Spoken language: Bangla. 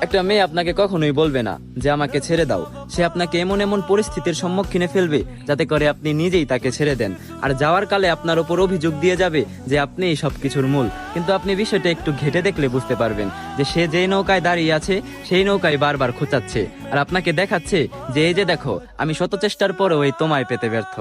একটা মেয়ে আপনাকে কখনোই বলবে না যে আমাকে ছেড়ে দাও। সে আপনাকে এমন এমন পরিস্থিতির সম্মুখীনে ফেলবে, যাতে করে আপনি নিজেই তাকে ছেড়ে দেন। আর যাওয়ার কালে আপনার ওপর অভিযোগ দিয়ে যাবে যে আপনি এই সব কিছুর মূল। কিন্তু আপনি বিষয়টা একটু ঘেটে দেখলে বুঝতে পারবেন যে সে যে নৌকায় দাঁড়িয়ে আছে, সেই নৌকায় বারবার খোঁচাচ্ছে। আর আপনাকে দেখাচ্ছে যে, এই যে দেখো, আমি শত চেষ্টার পরেও এই তোমায় পেতে ব্যর্থ।